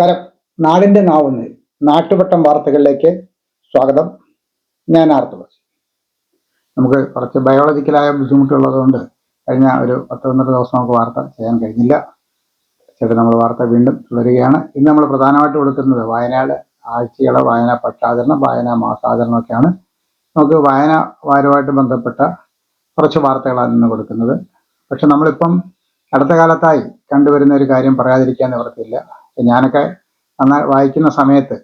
നമസ്കാരം. നാടിന്റെ നാവുന്ന് നാട്ടുവട്ടം വാർത്തകളിലേക്ക് സ്വാഗതം. ഞാൻ ആർത്തവസ് നമുക്ക് കുറച്ച് ബയോളജിക്കലായ ബുദ്ധിമുട്ടുള്ളതുകൊണ്ട് കഴിഞ്ഞ ഒരു പത്ത് പന്ത്രണ്ട് ദിവസം നമുക്ക് വാർത്ത ചെയ്യാൻ കഴിഞ്ഞില്ല. ചേട്ടൻ നമ്മൾ വാർത്ത വീണ്ടും തുടരുകയാണ്. ഇന്ന് നമ്മൾ പ്രധാനമായിട്ട് കൊടുക്കുന്നത് വയനാട് ആഴ്ചകളെ വായനാ പക്ഷാചരണം വായനാ മാസാചരണമൊക്കെയാണ്. നമുക്ക് വായന വാരമായിട്ട് ബന്ധപ്പെട്ട കുറച്ച് വാർത്തകളാണ് ഇന്ന് കൊടുക്കുന്നത്. പക്ഷെ നമ്മളിപ്പം അടുത്ത കാലത്തായി കണ്ടുവരുന്ന ഒരു കാര്യം പറയാതിരിക്കാൻ നിവർത്തിയില്ല. ഞാനൊക്കെ അന്ന് വായിക്കുന്ന സമയത്ത്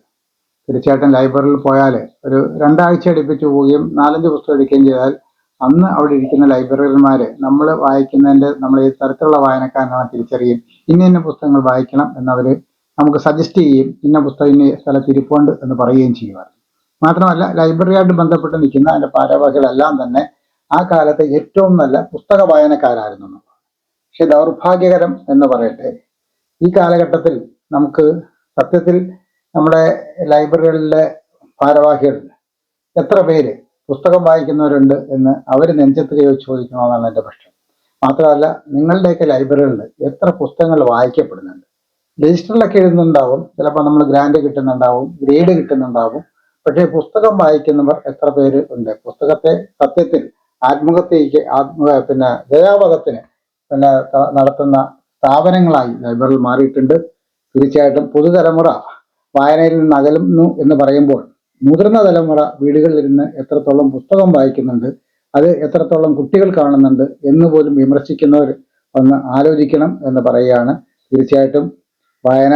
തീർച്ചയായിട്ടും ലൈബ്രറിയിൽ പോയാൽ ഒരു രണ്ടാഴ്ച അടുപ്പിച്ച് പോവുകയും നാലഞ്ച് പുസ്തകം എടുക്കുകയും ചെയ്താൽ അന്ന് അവിടെ ഇരിക്കുന്ന ലൈബ്രറിയന്മാർ നമ്മൾ വായിക്കുന്നതിന്റെ നമ്മൾ ഈ തരത്തിലുള്ള വായനക്കാരനാണ് തിരിച്ചറിയും ഇന്ന ഇന്ന പുസ്തകങ്ങൾ വായിക്കണം എന്നവർ നമുക്ക് സജസ്റ്റ് ചെയ്യും ഇന്ന പുസ്തകം ഇന്ന സ്ഥലത്ത് ഇരിപ്പുണ്ട് എന്ന് പറയുകയും ചെയ്യുമായിരുന്നു മാത്രമല്ല ലൈബ്രറിയായിട്ട് ബന്ധപ്പെട്ട് നിൽക്കുന്ന അതിന്റെ ഭാരവാഹികളെല്ലാം തന്നെ ആ കാലത്തെ ഏറ്റവും നല്ല പുസ്തക വായനക്കാരായിരുന്നു. പക്ഷെ ദൗർഭാഗ്യകരം എന്ന് പറയട്ടെ ഈ കാലഘട്ടത്തിൽ നമുക്ക് സത്യത്തിൽ നമ്മുടെ ലൈബ്രറികളിലെ ഭാരവാഹികൾ എത്ര പേര് പുസ്തകം വായിക്കുന്നവരുണ്ട് എന്ന് അവർ നെഞ്ചത്ത് കൈ വെച്ച് ചോദിക്കണമെന്നാണ് എന്റെ പ്രശ്നം. മാത്രമല്ല നിങ്ങളുടെയൊക്കെ ലൈബ്രറികളിൽ എത്ര പുസ്തകങ്ങൾ വായിക്കപ്പെടുന്നുണ്ട്? രജിസ്റ്ററിലൊക്കെ എഴുതുന്നുണ്ടാവും ചിലപ്പോൾ നമ്മൾ ഗ്രാൻഡ് കിട്ടുന്നുണ്ടാവും ഗ്രേഡ് കിട്ടുന്നുണ്ടാവും പക്ഷേ പുസ്തകം വായിക്കുന്നവർ എത്ര പേര് ഉണ്ട്? പുസ്തകത്തെ സത്യത്തിൽ ആത്മഹത്യക്ക് ആത്മ പിന്നെ ദയാവകത്തിന് പിന്നെ നടത്തുന്ന സ്ഥാപനങ്ങളായി ലൈബ്രറി മാറിയിട്ടുണ്ട്. തീർച്ചയായിട്ടും പുതുതലമുറ വായനയിൽ നിന്ന് അകലുന്നു എന്ന് പറയുമ്പോൾ മുതിർന്ന തലമുറ വീടുകളിലിരുന്ന് എത്രത്തോളം പുസ്തകം വായിക്കുന്നുണ്ട് അത് എത്രത്തോളം കുട്ടികൾ കാണുന്നുണ്ട് എന്ന് പോലും വിമർശിക്കുന്നവർ ഒന്ന് ആലോചിക്കണം എന്ന് പറയുകയാണ്. തീർച്ചയായിട്ടും വായന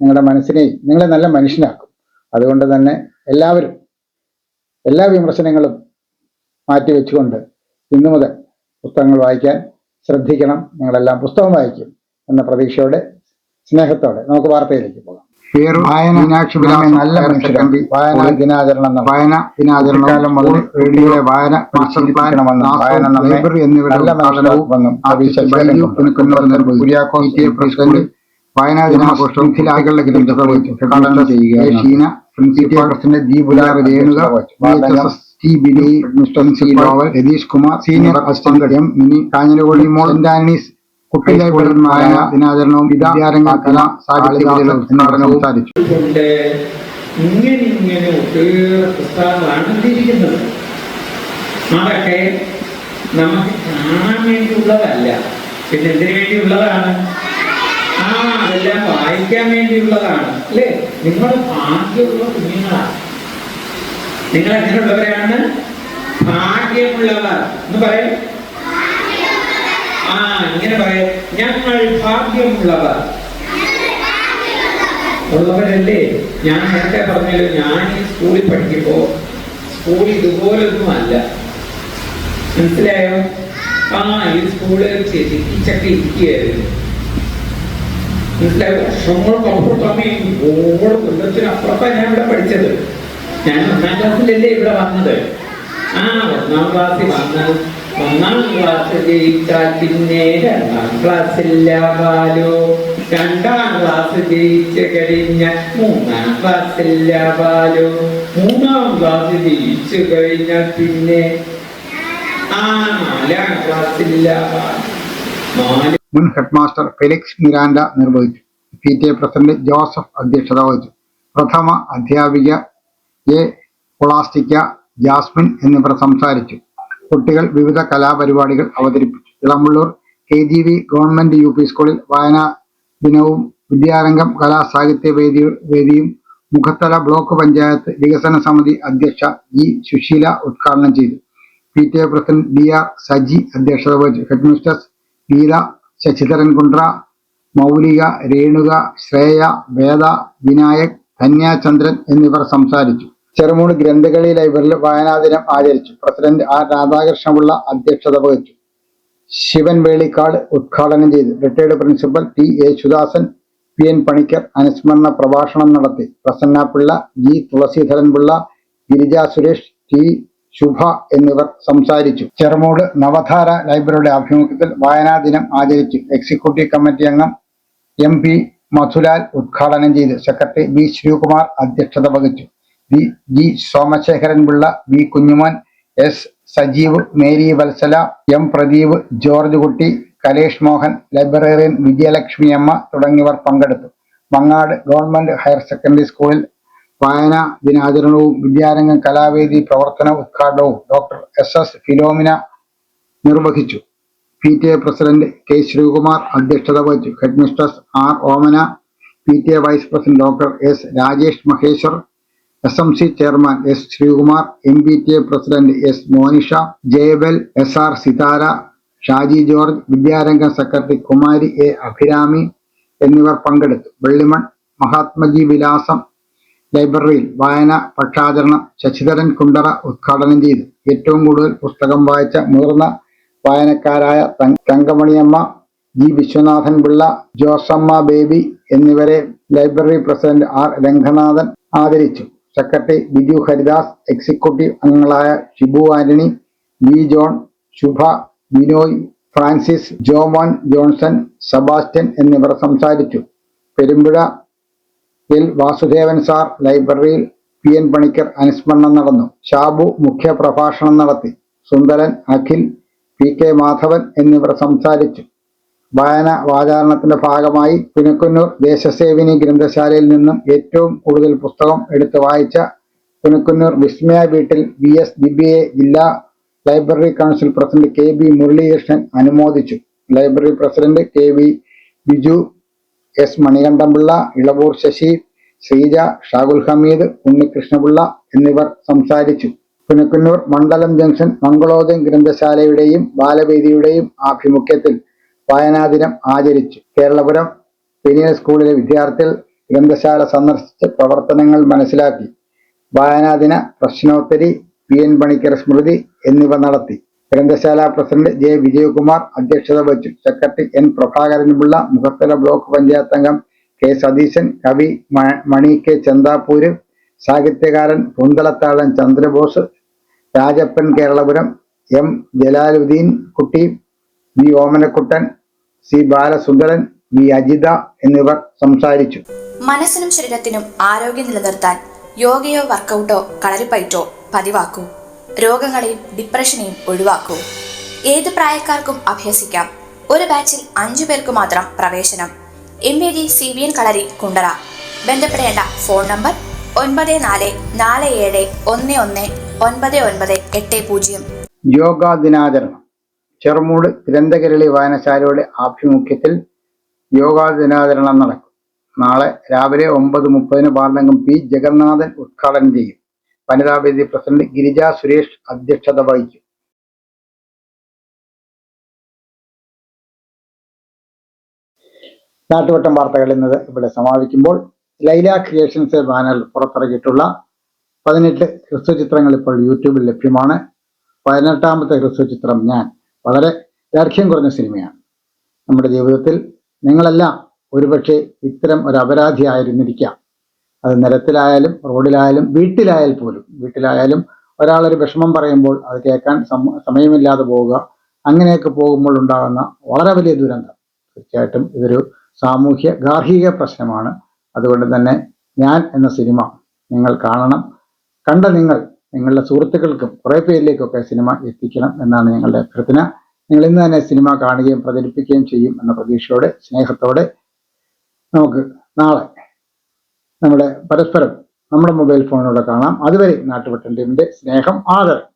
നിങ്ങളുടെ മനസ്സിനെയും നിങ്ങളെ നല്ല മനുഷ്യനാക്കും. അതുകൊണ്ട് തന്നെ എല്ലാവരും എല്ലാ വിമർശനങ്ങളും മാറ്റിവെച്ചുകൊണ്ട് ഇന്നു മുതൽ പുസ്തകങ്ങൾ വായിക്കാൻ ശ്രദ്ധിക്കണം. നിങ്ങളെല്ലാം പുസ്തകം വായിക്കും എന്ന പ്രതീക്ഷയോടെ സ്നേഹത്തോടെ നമുക്ക് വാർത്തയിലേക്ക് പോകാം. വായന മീനാക്ഷി നല്ല മനുഷ്യരാണ്. വായന ദിനാചരണം. വായന ദിനാചരണം മുതൽ റേഡിയോയിലെ വായന മാസ്റ്റർ വായന ലൈബ്രറി എന്നിവയുടെ പ്രസിഡന്റ് വായനാ ദിനാഘോഷവും ഉദ്ഘാടനം Sheena G Renuka VHSS T Bini mister Lowell Ratheesh Kumar senior assistant M Mini Kanjirakodi മോൾ ഡാനീസ് ആന്റണീസ് കുട്ടി ലൈബ്രറി വായന ദിനാചരണവും വിദ്യാരംഗ കല സാഹിത്യ സാധിച്ചു ഇങ്ങനെ ഇങ്ങനെ ഒട്ടേറെ പുസ്തകങ്ങളാണ് എഴുതിയിരിക്കുന്നത്. അതൊക്കെ നമുക്ക് കാണാൻ വേണ്ടിയുള്ളതല്ല. പിന്നെ എന്തിനു വേണ്ടിയുള്ളതാണ്? ആ അതെല്ലാം വായിക്കാൻ വേണ്ടിയുള്ളതാണ്. അല്ലേ? നിങ്ങൾ ഭാഗ്യമുള്ള കുഞ്ഞുങ്ങളാണ് നിങ്ങൾ എങ്ങനെയുള്ളവരാണ് ഭാഗ്യമുള്ളവർ. എന്ന് പറയും. ആ ഇങ്ങനെ പറയാം. ഞങ്ങൾ ഭാഗ്യമുള്ളവർ. ഉള്ളവരല്ലേ? ഞാൻ നേരത്തെ പറഞ്ഞല്ലോ ഞാൻ ഈ സ്കൂളിൽ പഠിക്കുമ്പോ സ്കൂൾ ഇതുപോലൊന്നും അല്ല മനസ്സിലായോ? ആ ഈ സ്കൂൾ ചെരിപ്പിച്ചൊക്കെ ഇരിക്കുകയായിരുന്നു. മനസ്സിലായോ? വർഷങ്ങൾക്ക് അപ്പുറത്തമ്മയും ഓരോ കൊല്ലത്തിനപ്പുറത്താണ് ഞാൻ ഇവിടെ പഠിച്ചത്. ഞാൻ ഒന്നാം ക്ലാസ്സിലല്ലേ ഇവിടെ വന്നത്? ആ ഒന്നാം ക്ലാസ്സിൽ വന്ന് ഒന്നാം ക്ലാസ് ജയിച്ചാൽ പിന്നെ രണ്ടാം ക്ലാസ്സില്ലാവാലോ രണ്ടാം ക്ലാസ് ജയിച്ച് കഴിഞ്ഞ മൂന്നാം ക്ലാസ്സില്ലാവാലോ മൂന്നാം ക്ലാസ് ജയിച്ചു കഴിഞ്ഞാൽ പിന്നെ ആ നാലാം ക്ലാസ്സില്ലാവാലോ നാല് മുൻ ഹെഡ്മാസ്റ്റർ ഫെലിക്സ് മിരാൻഡ നിർവഹിച്ചു. P T A president Joseph അധ്യക്ഷത വഹിച്ചു. പ്രഥമ അധ്യാപിക എ പൊളാസ്റ്റിക്ക ജാസ്മിൻ എന്നിവർ സംസാരിച്ചു. കുട്ടികൾ വിവിധ കലാപരിപാടികൾ അവതരിപ്പിച്ചു. Elampulloor K G V government U P സ്കൂളിൽ വായനാ ദിനവും വിദ്യാരംഗം കലാ സാഹിത്യ വേദി വേദിയും മുഖത്തല ബ്ലോക്ക് പഞ്ചായത്ത് വികസന സമിതി അധ്യക്ഷ ജി സുശീല ഉദ്ഘാടനം ചെയ്തു. P T A president D R Saji അധ്യക്ഷത വഹിച്ചു. ഹെഡ് ഹെഡ്മിസ്റ്റേഴ്സ് ഗീത ശശിധരൻ കുണ്ട്ര മൗലിക രേണുക ശ്രേയ വേദ വിനായക് ധന്യാചന്ദ്രൻ എന്നിവർ സംസാരിച്ചു. ചെറുമൂട് ഗ്രന്ഥകളി ലൈബ്രറിയിൽ വായനാദിനം ആചരിച്ചു. പ്രസിഡന്റ് ആർ രാധാകൃഷ്ണപിള്ള അധ്യക്ഷത വഹിച്ചു. ശിവൻ വേളിക്കാട് ഉദ്ഘാടനം ചെയ്തു. Retired principal T Yesudasan P N Panicker അനുസ്മരണ പ്രഭാഷണം നടത്തി. പ്രസന്ന പിള്ള ജി തുളസീധരൻ പിള്ള ഗിരിജ സുരേഷ് ടി ശുഭ എന്നിവർ സംസാരിച്ചു. ചെറുമൂട് നവധാര ലൈബ്രറിയുടെ ആഭിമുഖ്യത്തിൽ വായനാ ദിനം ആചരിച്ചു. എക്സിക്യൂട്ടീവ് കമ്മിറ്റി അംഗം എം പി മധുലാൽ ഉദ്ഘാടനം ചെയ്തു. സെക്രട്ടറി ബി ശ്രീകുമാർ അധ്യക്ഷത വഹിച്ചു. V G Somasekharan Pillai V Kunjumon S Sajeev Mary Vatsala M Pradeep George Kutty Kalesh Mohan librarian Vijayalakshmi അമ്മ തുടങ്ങിയവർ പങ്കെടുത്തു. മങ്ങാട് ഗവൺമെന്റ് ഹയർ സെക്കൻഡറി സ്കൂളിൽ വായനാ ദിനാചരണവും വിദ്യാരംഗം കലാവേദി പ്രവർത്തന ഉദ്ഘാടനവും ഡോക്ടർ എസ് എസ് ഫിലോമിന നിർവഹിച്ചു. P T A president K Sreekumar അധ്യക്ഷത വഹിച്ചു. Head R Omana P T A vice president doctor S Rajesh Maheshwar S M C chairman S Sreekumar M B T A president S Monisha Jayabal S R Sithara Shaji George Vidyarangam secretary Kumari A Abhirami എന്നിവർ പങ്കെടുത്തു. വെള്ളിമൺ മഹാത്മജി വിലാസം ലൈബ്രറിയിൽ വായന പക്ഷാചരണം ശശിധരൻ കുണ്ടറ ഉദ്ഘാടനം ചെയ്തു. ഏറ്റവും കൂടുതൽ പുസ്തകം വായിച്ച മുതിർന്ന വായനക്കാരായ തങ്ക- തങ്കമണിയമ്മ ജി വിശ്വനാഥൻ പിള്ള ജോസമ്മ ബേബി എന്നിവരെ ലൈബ്രറി പ്രസിഡന്റ് ആർ രംഗനാഥൻ ആദരിച്ചു. സെക്രട്ടറി ബിജു ഹരിദാസ് എക്സിക്യൂട്ടീവ് അംഗങ്ങളായ ഷിബു ആന്റണി വി ജോൺ ശുഭ ബിനോയ് ഫ്രാൻസിസ് ജോമോൻ ജോൺസൺ സെബാസ്റ്റ്യൻ എന്നിവർ സംസാരിച്ചു. പെരുമ്പുഴ എൽ വാസുദേവൻ സാർ ലൈബ്രറിയിൽ പി എൻ പണിക്കർ അനുസ്മരണം നടന്നു. ഷാബു മുഖ്യ പ്രഭാഷണം നടത്തി. സുന്ദരൻ അഖിൽ പി കെ മാധവൻ എന്നിവർ സംസാരിച്ചു. വായന വാചാരണത്തിന്റെ ഭാഗമായി പുനക്കുന്നൂർ ദേശസേവിനി ഗ്രന്ഥശാലയിൽ നിന്നും ഏറ്റവും കൂടുതൽ പുസ്തകം എടുത്ത് വായിച്ച പുനക്കുന്നൂർ വിസ്മയ വീട്ടിൽ ബി എസ് ദിബിയെ ജില്ലാ library council president K B Muralikrishnan അനുമോദിച്ചു. Library president K V Biju S Manikandanpillai Elavoor Sasi Sreeja Shagul Hameed Unnikrishnapillai എന്നിവർ സംസാരിച്ചു. പുനക്കുന്നൂർ മണ്ഡലം ജംഗ്ഷൻ മംഗളോദയം ഗ്രന്ഥശാലയുടെയും ബാലവേദിയുടെയും ആഭിമുഖ്യത്തിൽ വായനാ ദിനം ആചരിച്ചു കേരളപുരം പെനിയൽ സ്കൂളിലെ വിദ്യാർത്ഥികൾ ഗ്രന്ഥശാല സന്ദർശിച്ച് പ്രവർത്തനങ്ങൾ മനസ്സിലാക്കി. വായനാ ദിന പ്രശ്നോത്തരി പി എൻ പണിക്കർ സ്മൃതി എന്നിവ നടത്തി. ഗ്രന്ഥശാല പ്രസിഡന്റ് ജെ വിജയകുമാർ അധ്യക്ഷത വഹിച്ചു. സെക്രട്ടറി എൻ പ്രഭാകരനുമുള്ള മുഖത്തല ബ്ലോക്ക് പഞ്ചായത്ത് അംഗം കെ സതീശൻ കവി മണി കെ ചന്ദാപൂര് സാഹിത്യകാരൻ Punthalathazhan Chandrabose Rajappan Keralapuram M Jalaluddin Kutty V Omanakuttan C Balasundaran V Ajitha എന്നിവർ സംസാരിച്ചു. മനസ്സിനും ശരീരത്തിനും ആരോഗ്യം നിലനിർത്താൻ യോഗയോ വർക്കൗട്ടോ കളരിപ്പയറ്റോ പതിവാക്കൂ. രോഗങ്ങളെയും ഡിപ്രഷനെയും ഒഴിവാക്കൂ. ഏത് പ്രായക്കാർക്കും അഭ്യസിക്കാം. ഒരു ബാച്ചിൽ അഞ്ചു പേർക്ക് മാത്രം പ്രവേശനം. M A G C V N Kalari Kundara. ബന്ധപ്പെടേണ്ട ഫോൺ നമ്പർ ഒൻപത് നാല് നാല് ഏഴ് ഒന്ന് ഒന്ന് ഒൻപത് ഒൻപത് എട്ട് പൂജ്യം. യോഗാ ദിനാചരണം. ചെറുമൂട് ഗ്രന്ഥകരളി വായനശാലയുടെ ആഭിമുഖ്യത്തിൽ യോഗാ ദിനാചരണം നടക്കും. നാളെ രാവിലെ ഒമ്പത് മുപ്പതിന് പാർലംഗം പി. ജഗന്നാഥൻ ഉദ്ഘാടനം ചെയ്യും. വനിതാവേദി പ്രസിഡന്റ് ഗിരിജ സുരേഷ് അധ്യക്ഷത വഹിക്കും. നാട്ടുവട്ടം വാർത്തകൾ ഇന്നത് ഇവിടെ സമാപിക്കുമ്പോൾ ലൈല ക്രിയേഷൻസ് ബാനർ പുറത്തിറക്കിയിട്ടുള്ള പതിനെട്ട് ഹ്രസ്വചിത്രങ്ങൾ ഇപ്പോൾ യൂട്യൂബിൽ ലഭ്യമാണ്. പതിനെട്ടാമത്തെ ഹ്രസ്വചിത്രം ഞാൻ. വളരെ ദൈർഘ്യം കുറഞ്ഞ സിനിമയാണ്. നമ്മുടെ ജീവിതത്തിൽ നിങ്ങളെല്ലാം ഒരുപക്ഷെ ഇത്തരം ഒരു അപരാധി ആയിരുന്നിരിക്കാം അത് നിരത്തിലായാലും റോഡിലായാലും വീട്ടിലായാൽ പോലും വീട്ടിലായാലും ഒരാളൊരു വിഷമം പറയുമ്പോൾ അത് കേൾക്കാൻ സമ- സമയമില്ലാതെ പോവുക അങ്ങനെയൊക്കെ പോകുമ്പോൾ ഉണ്ടാകുന്ന വളരെ വലിയ ദുരന്തം. തീർച്ചയായിട്ടും ഇതൊരു സാമൂഹ്യ ഗാർഹിക പ്രശ്നമാണ്. അതുകൊണ്ട് തന്നെ ഞാൻ എന്ന സിനിമ നിങ്ങൾ കാണണം. കണ്ട നിങ്ങൾ നിങ്ങളുടെ സുഹൃത്തുക്കൾക്കും കുറെ പേരിലേക്കൊക്കെ സിനിമ എത്തിക്കണം എന്നാണ് ഞങ്ങളുടെ അഭ്യർത്ഥന നിങ്ങൾ ഇന്ന് തന്നെ സിനിമ കാണുകയും പ്രചരിപ്പിക്കുകയും ചെയ്യും എന്ന പ്രതീക്ഷയോടെ സ്നേഹത്തോടെ നമുക്ക് നാളെ നമ്മുടെ പരസ്പരം നമ്മുടെ മൊബൈൽ ഫോണിലൂടെ കാണാം. അതുവരെ നാട്ടുപെട്ടന്റെ സ്നേഹം ആദരം.